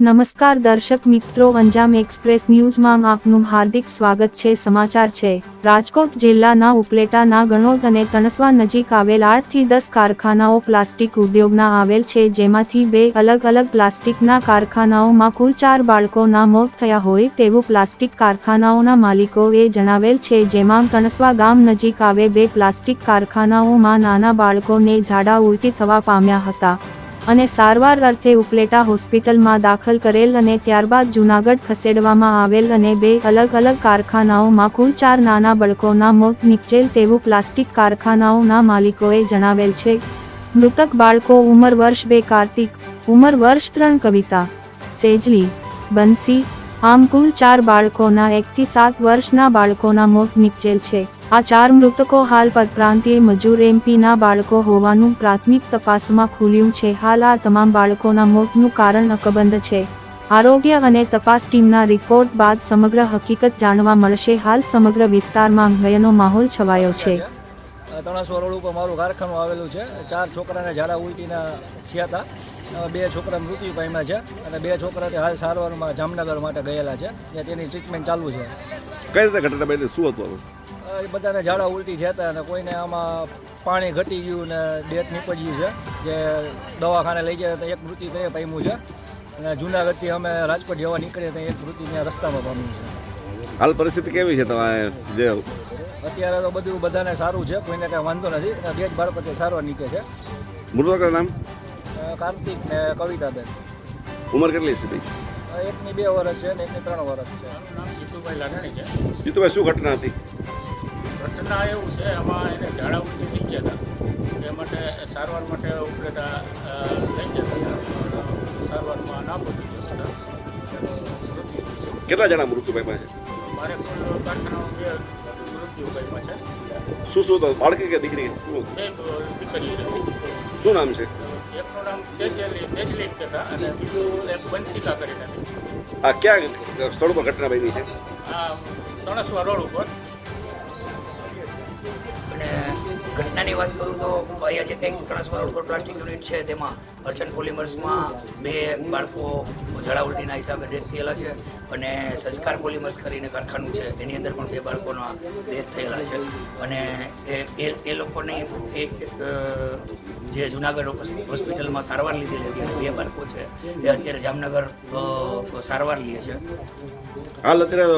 નમસ્કાર દર્શક મિત્રો, અંજામ એક્સપ્રેસ ન્યૂઝમાં આપનું હાર્દિક સ્વાગત છે. સમાચાર છે. રાજકોટ જિલ્લાના ઉપલેટાના ગણોદ અને તણસવા નજીક આવેલ આઠથી દસ કારખાનાઓ પ્લાસ્ટિક ઉદ્યોગના આવેલ છે. જેમાંથી બે અલગ અલગ પ્લાસ્ટિકના કારખાનાઓમાં કુલ ચાર બાળકોના મોત થયા હોય તેવું પ્લાસ્ટિક કારખાનાઓના માલિકોએ જણાવેલ છે. જેમાં તણસવા ગામ નજીક આવે બે પ્લાસ્ટિક કારખાનાઓમાં નાના બાળકોને ઝાડા ઉલટી થવા પામ્યા હતા. અને સારવાર અર્થે ઉપલેટા હોસ્પિટલમાં દાખલ કરેલ અને ત્યારબાદ જૂનાગઢ ખસેડવામાં આવેલ અને બે અલગ અલગ કારખાનાઓમાં કુલ ચાર નાના બાળકોના મોત નીપજેલ તેવું પ્લાસ્ટિક કારખાનાઓના માલિકોએ જણાવેલ છે. મૃતક બાળકો ઉંમર વર્ષ બે કાર્તિક, ઉંમર વર્ષ ત્રણ કવિતા, સેજલી, બંસી, આમ કુલ ચાર બાળકોના એકથી સાત વર્ષના બાળકોના મોત નીપજેલ છે. આ ચાર મૃતકો હાલ પરપ્રાંતીય મજૂર એમપીના બાળકો હોવાનું પ્રાથમિક તપાસમાં ખુલ્યું છે. હાલ આ તમામ બાળકોના મોતનું કારણ અકબંધ છે. આરોગ્ય અને તપાસ ટીમના રિપોર્ટ બાદ સમગ્ર હકીકત જાણવા મળશે. હાલ સમગ્ર વિસ્તારમાં ભયનો માહોલ છવાયો છે. ત્રણસો રોડ ઉપર મારું કારખાનું આવેલું છે. ચાર છોકરાને ઝાડા ઉલટીના થયા હતા. બે છોકરા મૃત્યુ પામ્યા છે અને બે છોકરા તે હાલ સારવારમાં જામનગર માટે ગયેલા છે. ત્યાં તેની ટ્રીટમેન્ટ ચાલુ છે. કઈ રીતે ઘટના બની? શું હતું બધાને ઝાડા ઉલટી થયા હતા અને કોઈને આમાં પાણી ઘટી ગયું ને ડેથ નીપજ્યું છે. જે દવાખાને લઈ જાય તો એક મૃત્યુ ત્યાં પામ્યું છે. અને જુનાગઢથી અમે રાજકોટ જવા નીકળીએ તો એક મૃત્યુ ત્યાં રસ્તામાં પામ્યું છે. હાલ પરિસ્થિતિ કેવી છે તમારે? જે અત્યારે તો બધું બધાને સારું છે કોઈને કાંઈ વાંધો નથી. અને બે જ બાળકો તે સારવાર નીચે છે. મૃતકનું નામ? કાર્તિક ને કવિતાબેન. ઉંમર કેટલી છે ભાઈ એકની બે વર્ષ છે ને એકની ત્રણ વર્ષ છે. જીતુભાઈ લાગણી છે. જીતુભાઈ શું ઘટના હતી? ઘટના એવું છે એમાં એને ઉલટી થઈ ગયા હતા. એ માટે સારવાર માટે ઉપલેટા લઈ ગયા હતા. સારવારમાં ના પહોંચી ગયા હતા. કેટલા જણા મૃત્યુ પામ્યા છે? મારે કુલ કારખાનામાં બે મૃત્યુ કર્યા છે. શું શું બાળકી કે દીકરી દીકરી શું નામ છે? એકનું નામ તેજલી તેજલી હતા અને બીજું એક બંસીલા કરીને આ ક્યાં સ્થળ પર ઘટના બની છે? આ તણસવા રોડ ઉપર. અને ઘટનાની વાત કરું તો અહીંયા જે કંઈક ટ્રાન્સફર ઉપર પ્લાસ્ટિક યુનિટ છે, તેમાં અર્ચન પોલિમર્સમાં બે બાળકો ઝાડા હિસાબે ડેથ થયેલા છે અને સંસ્કાર પોલિમર્સ કરીને કારખાનું છે. એની અંદર પણ બે બાળકોના ડેથ થયેલા છે. અને એ એ લોકોની એક જે જુનાગઢ હોસ્પિટલમાં સારવાર લીધેલી હતી બે બાળકો છે એ અત્યારે જામનગર સારવાર લે છે. હાલ અત્યારે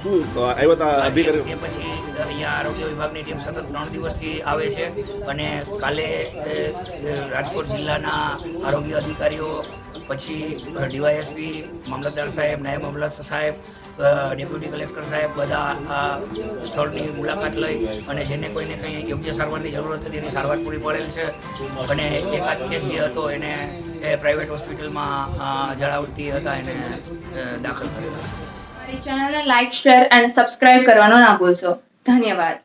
શું આવ્યા હતા અધિકારી એ પછી અહીંયા આરોગ્ય વિભાગની ટીમ સતત ત્રણ દિવસથી આવે છે અને કાલે રાજકોટ જિલ્લાના આરોગ્ય અધિકારીઓ પછી ડીવાયએસપી મામલતદાર સાહેબ નાયબ મામલતદાર સાહેબ ડેપ્યુટી કલેક્ટર સાહેબ બધા આ સ્થળની મુલાકાત લઈ અને જેને કોઈને કંઈ યોગ્ય સારવારની જરૂરત હતી એની સારવાર પૂરી પડેલ છે. અને એકાદ કેસ જે હતો, એને એ પ્રાઇવેટ હોસ્પિટલમાં જળાવતી હતા, એને દાખલ કરેલા છે. ચેનલને લાઇક શેર અને સબસ્ક્રાઇબ કરવાનો ના ભૂલશો. ધન્યવાદ.